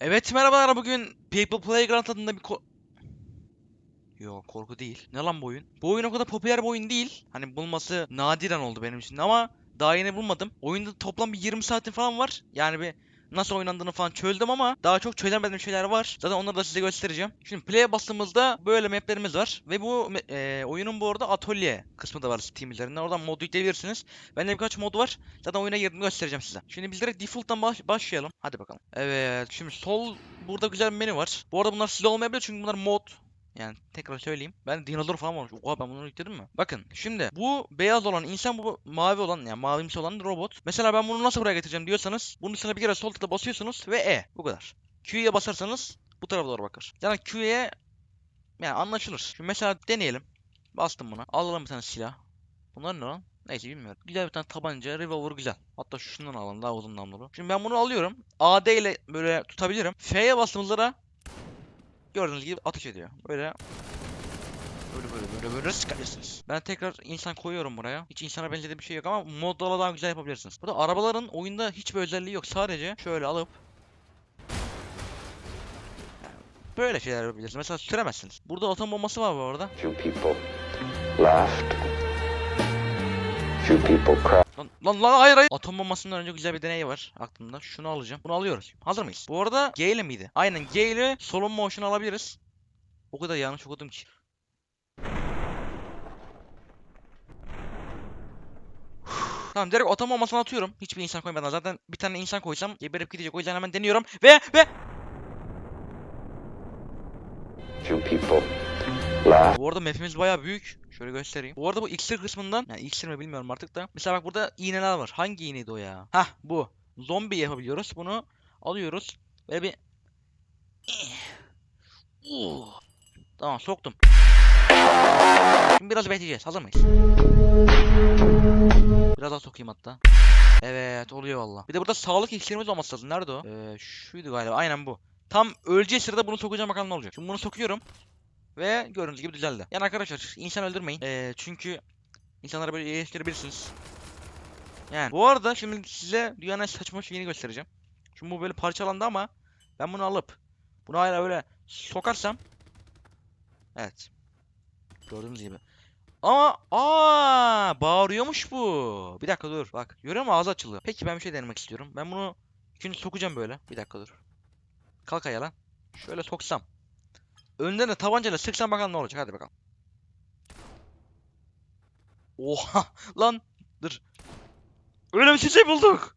Evet merhabalar bugün People Playground adında bir ko... Yok korku değil. Ne lan bu oyun? Bu oyun o kadar popüler bir oyun değil. Hani bulması nadiren oldu benim için ama daha yeni bulmadım. Oyunda toplam bir 20 saatin falan var. Yani bir nasıl oynandığını falan çözdüm ama daha çok çözemediğim şeyler var. Zaten onları da size göstereceğim. Şimdi play'e bastığımızda böyle maplerimiz var. Ve bu e, oyunun bu arada atölye kısmı da var Steam üzerinden. Oradan mod yükleyebilirsiniz. Bende birkaç mod var. Zaten oyuna girdiğimde göstereceğim size. Şimdi biz direkt default'tan baş- başlayalım. Hadi bakalım. Evet şimdi sol burada güzel bir menü var. Bu arada bunlar size olmayabilir çünkü bunlar mod. Yani tekrar söyleyeyim. Ben dinozor falan varmış. Oha ben bunları yükledim mi? Bakın şimdi bu beyaz olan insan bu mavi olan yani mavimsi olan robot. Mesela ben bunu nasıl buraya getireceğim diyorsanız bunun üstüne bir kere sol tıkla basıyorsunuz ve E. Bu kadar. Q'ya basarsanız bu tarafa doğru bakar. Yani Q'ye yani anlaşılır. Şimdi mesela deneyelim. Bastım buna. Alalım bir tane silah. Bunlar ne lan? Neyse bilmiyorum. Güzel bir tane tabanca, revolver güzel. Hatta şundan alalım daha uzun namlulu. Şimdi ben bunu alıyorum. AD ile böyle tutabilirim. F'ye bastığımızda da gördüğünüz gibi ateş ediyor. Böyle Böyle böyle böyle böyle sıkabilirsiniz. Ben tekrar insan koyuyorum buraya. Hiç insana benzediği bir şey yok ama modlarla daha güzel yapabilirsiniz. Burada arabaların oyunda hiçbir özelliği yok. Sadece şöyle alıp böyle şeyler yapabilirsiniz. Mesela süremezsiniz. Burada atom bombası var bu arada. Few people laughed. Few people cried. Lan lan lan hayır hayır. Atom bombasından önce güzel bir deney var aklımda. Şunu alacağım. Bunu alıyoruz. Hazır mıyız? Bu arada G ile miydi? Aynen G ile solon motion alabiliriz. O kadar yanlış okudum ki. Tamam direkt atom bombasını atıyorum. Hiçbir insan koymadan. Zaten bir tane insan koysam geberip gidecek. O yüzden hemen deniyorum. Ve ve Few people laughed. Bu arada map'imiz bayağı büyük. Şöyle göstereyim. Bu arada bu iksir kısmından, yani iksir mi bilmiyorum artık da. Mesela bak burada iğneler var. Hangi iğneydi o ya? Hah bu. Zombi yapabiliyoruz. Bunu alıyoruz. Böyle bir... Tamam soktum. Şimdi biraz bekleyeceğiz. Hazır mıyız? Biraz daha sokayım hatta. Evet oluyor valla. Bir de burada sağlık iksirimiz olması lazım. Nerede o? Ee, şuydu galiba. Aynen bu. Tam öleceği sırada bunu sokacağım bakalım ne olacak. Şimdi bunu sokuyorum. Ve gördüğünüz gibi düzeldi. Yani arkadaşlar insan öldürmeyin. Ee, çünkü insanları böyle iyileştirebilirsiniz. Yani bu arada şimdi size dünyanın saçma şeyini göstereceğim. Şimdi bu böyle parçalandı ama ben bunu alıp bunu hala öyle sokarsam Evet. Gördüğünüz gibi. Ama aa bağırıyormuş bu. Bir dakika dur. Bak görüyor musun ağzı açılıyor. Peki ben bir şey denemek istiyorum. Ben bunu şimdi sokacağım böyle. Bir dakika dur. Kalk ayağa lan. Şöyle soksam. Önden de tabancayla sıksam bakalım ne olacak. Hadi bakalım. Oha lan dur. Öyle bir şey bulduk.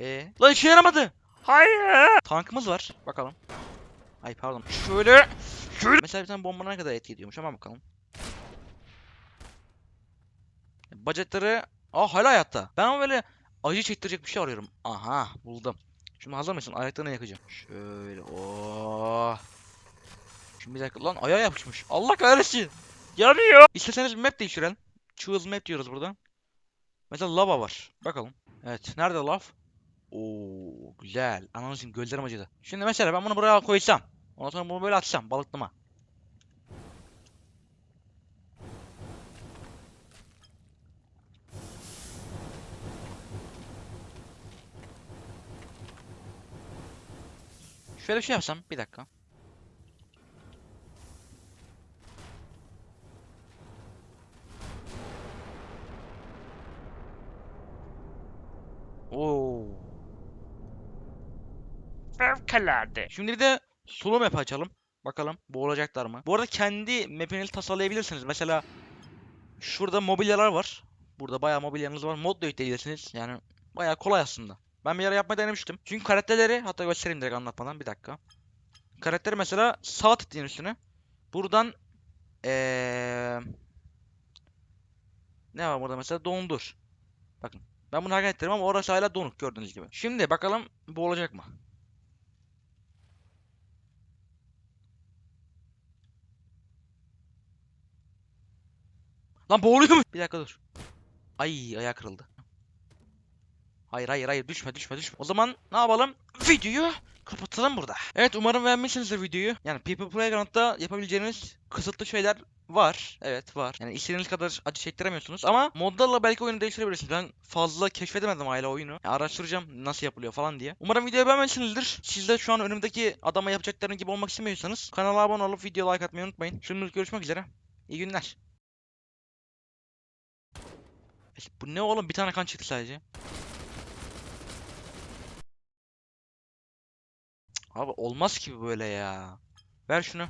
Ee, lan işe yaramadı. Hayır. Tankımız var. Bakalım. Ay pardon. Şöyle. Şöyle. Mesela bir tane bomba ne kadar etki ediyormuş ama bakalım. Bacakları. Aa hala hayatta. Ben böyle acı çektirecek bir şey arıyorum. Aha buldum. Şimdi hazır mısın? Ayaklarını yakacağım. Şöyle. Oh. Şimdi bir dakika lan ayağa yapışmış. Allah kahretsin. Yanıyor. İsteseniz bir map değiştirelim. Choose map diyoruz burada. Mesela lava var. Bakalım. Evet. Nerede lav? Oo güzel. Ananızın gözlerim acıdı. Şimdi mesela ben bunu buraya koysam. Ondan sonra bunu böyle atsam balıklama. Şöyle bir şey yapsam bir dakika. Oo. Fevkalade. Şimdi de solo map açalım. Bakalım boğulacaklar mı? Bu arada kendi map'inizi tasarlayabilirsiniz. Mesela şurada mobilyalar var. Burada bayağı mobilyanız var. Mod da yükleyebilirsiniz. Yani bayağı kolay aslında. Ben bir ara yapmayı denemiştim. Çünkü karakterleri hatta göstereyim direkt anlatmadan bir dakika. Karakteri mesela sağ tıklayın üstüne. Buradan eee ne var burada mesela dondur. Bakın. Ben bunu hareket ettim ama orası hala donuk gördüğünüz gibi. Şimdi bakalım bu olacak mı? Lan boğuluyor mu? Bir dakika dur. Ay ayağı kırıldı. Hayır hayır hayır düşme düşme düşme. O zaman ne yapalım? Videoyu kapatalım burada. Evet umarım beğenmişsinizdir videoyu. Yani People Playground'da yapabileceğiniz kısıtlı şeyler Var. Evet var. Yani istediğiniz kadar acı çektiremiyorsunuz ama modlarla belki oyunu değiştirebilirsiniz. Ben fazla keşfedemedim hala oyunu. Ya araştıracağım nasıl yapılıyor falan diye. Umarım videoyu beğenmişsinizdir. Siz de şu an önümdeki adama yapacaklarım gibi olmak istemiyorsanız kanala abone olup video like atmayı unutmayın. Şimdilik görüşmek üzere. İyi günler. Bu ne oğlum? Bir tane kan çıktı sadece. Abi olmaz ki böyle ya. Ver şunu.